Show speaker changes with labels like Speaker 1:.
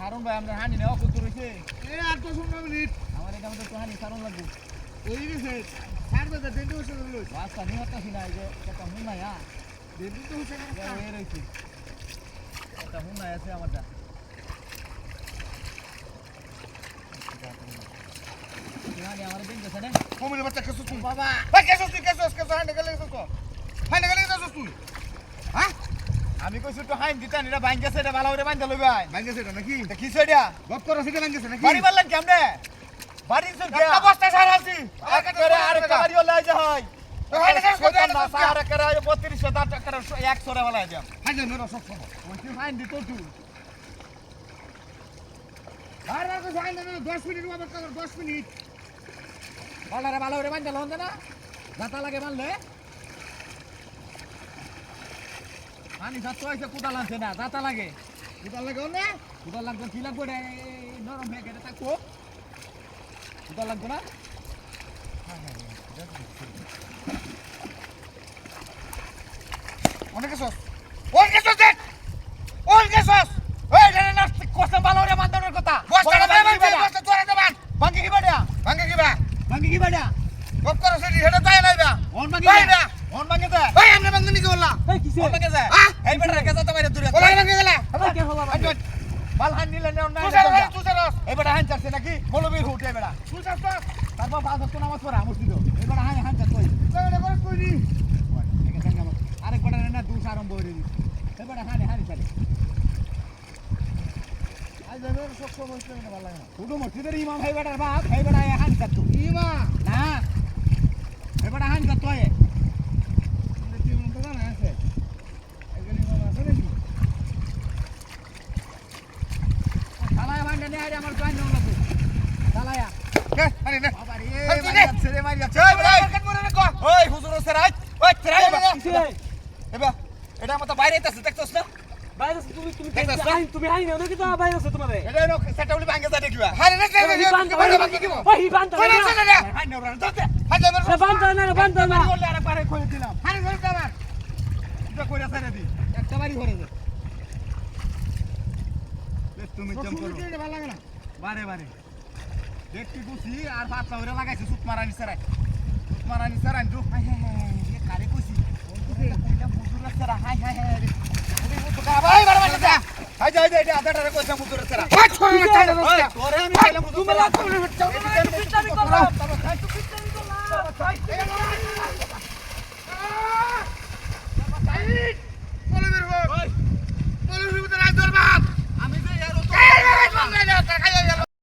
Speaker 1: হারুন ভাই আমরা হানি নেওয়া কত রয়েছে
Speaker 2: এ আর দশ পনেরো মিনিট।
Speaker 1: আমার এটা আমাদের তো হানি সারণ লাগবে।
Speaker 2: হয়ে গেছে। ছাড়বে তো দেড় বছর হলো
Speaker 1: রাস্তা নিয়ে না এই যে একটা হুন নাই হ্যাঁ।
Speaker 2: দেড় তো হচ্ছে না
Speaker 1: এটা হয়ে রয়েছে একটা হুন নাই আছে আমারটা।
Speaker 2: কমিলে বাচ্চা কেসো তুই?
Speaker 1: বাবা।
Speaker 2: ভাই কেসো তুই কেসো কেসো হাই গেলে কেসো তো। হাই গেলে কেসো তুই? হ্যাঁ?
Speaker 1: আমি কইছি তো হাইন দিতাম এটা বাইন গেছে এটা ভালো করে বাইন লই ভাই
Speaker 2: ভাঙ্গেছে এটা নাকি?
Speaker 1: এটা কি সেটা
Speaker 2: গপ করো সেটা ভাঙ্গেছে নাকি?
Speaker 1: বাড়ি মারলেন কেমনে? বাড়ি তো
Speaker 2: একটা বস্তা সারা আছি
Speaker 1: আরে আরেকটা বাড়ি হলে আই যা হয়
Speaker 2: হাই গেছে
Speaker 1: শয়তান না সারা করে আরে 32 টাকা টাকা 100 রে হলাই দিম
Speaker 2: হাই গেছে মেরো সব সব
Speaker 1: ওই কি ফাইন দিত তুই
Speaker 2: আর আর তো হাই না 10 মিনিট 10 মিনিট
Speaker 1: ভালো রে ভালো রে বাইন দিল না? দাতা লাগে মানলে পানি সাত হইছে কুদা লাগছে না দাতা লাগে।
Speaker 2: এটা লাগাও না?
Speaker 1: কুদা লাগবে কি লাগবে? রে নরম হয়ে গেছে থাকব। কুদা লাগবে না?
Speaker 2: অনেক সস। ওই কেসো দেখ! ওই কেসস
Speaker 1: এই রে না কষ্ট ভালো রে মান্দানোর কথা।
Speaker 2: বস্তা না ভাই বস্তা তোরা দেবান
Speaker 1: ভাঙ্গি কি বাড়িয়া?
Speaker 2: ভাঙ্গে কিবা
Speaker 1: ভাঙ্গি কি বাড়িয়া?
Speaker 2: গপ করো সেটি হেডে তাই নাইবা
Speaker 1: অন ভাঙ্গি
Speaker 2: না।
Speaker 1: অন ভাঙ্গি দে।
Speaker 2: ভাই আমনে ভাঙ্গে নিকে বললা
Speaker 1: এই কিসে অন ভাঙ্গি দে
Speaker 2: আহ!
Speaker 1: এই বেটা কে যাতে বাইরে দূরে
Speaker 2: বলা ভাঙ্গে গেলা
Speaker 1: আবার কে হলো ভাই
Speaker 2: সারা তুই সারা
Speaker 1: হান চাচ্ছে নাকি? মৌলবীর হুটে বেটা তারপর পাঁচ হচ্ছে নামাজ পড়া মসজিদ এই বেটা হান হান চাচ্ছে আরেক বেটা না দুস আরম্ভ হয়ে এই বেটা হানি হানি চালে শুধু মসজিদের ইমাম এই বাপ এই হান চাচ্ছু
Speaker 2: ইমা
Speaker 1: না। এই বেটা হান চাচ্ছ এ
Speaker 2: কি মন তো না আছে এগুলি মামা আছে নাকি
Speaker 1: চালায়া ভান্ডা নিয়ে আরে আমার প্ল্যান নেওয়া লাগবে চালায়া
Speaker 2: কে আরে না
Speaker 1: বাবা রে
Speaker 2: আরে তুই
Speaker 1: মারি
Speaker 2: নে।
Speaker 1: যাচ্ছে রে মারি যাচ্ছে
Speaker 2: চল
Speaker 1: ওই বেটা
Speaker 2: মার্কেট মনে না কো
Speaker 1: ওই হুজুর সেরাই ওই সেরাই
Speaker 2: এই বেটা,
Speaker 1: এবার এবার এটা বাইরে আইতাছে দেখছস না
Speaker 3: বাইরে তুমি তুমি
Speaker 1: দেখতাছ না?
Speaker 3: নাকি তো বাইরে আছে তোমারে
Speaker 1: এটা হলো সেটা দেখিবা
Speaker 2: আরে না
Speaker 3: ওই বান্ধ
Speaker 2: না না
Speaker 1: হাই না ওরা দাতে
Speaker 2: হাই যাবে
Speaker 3: সে বান্ধ না রে বান্ধ না
Speaker 1: বললে আরে পারে কই দিলাম
Speaker 2: আরে ধরে যাবে
Speaker 1: এটা কইরা ছাড়ে দি একটা বাড়ি ঘরে দে তুমি
Speaker 2: ভালো লাগে না
Speaker 1: বারে বারে দেখতে গুছি আর পাতলা হইরা লাগাইছে সুত মারানি সারাই সুত মারানি সারাই তো হাই হাই হাই এ কারে কইছি এটা বুজুর সারা হাই হাই হাই রে ওরে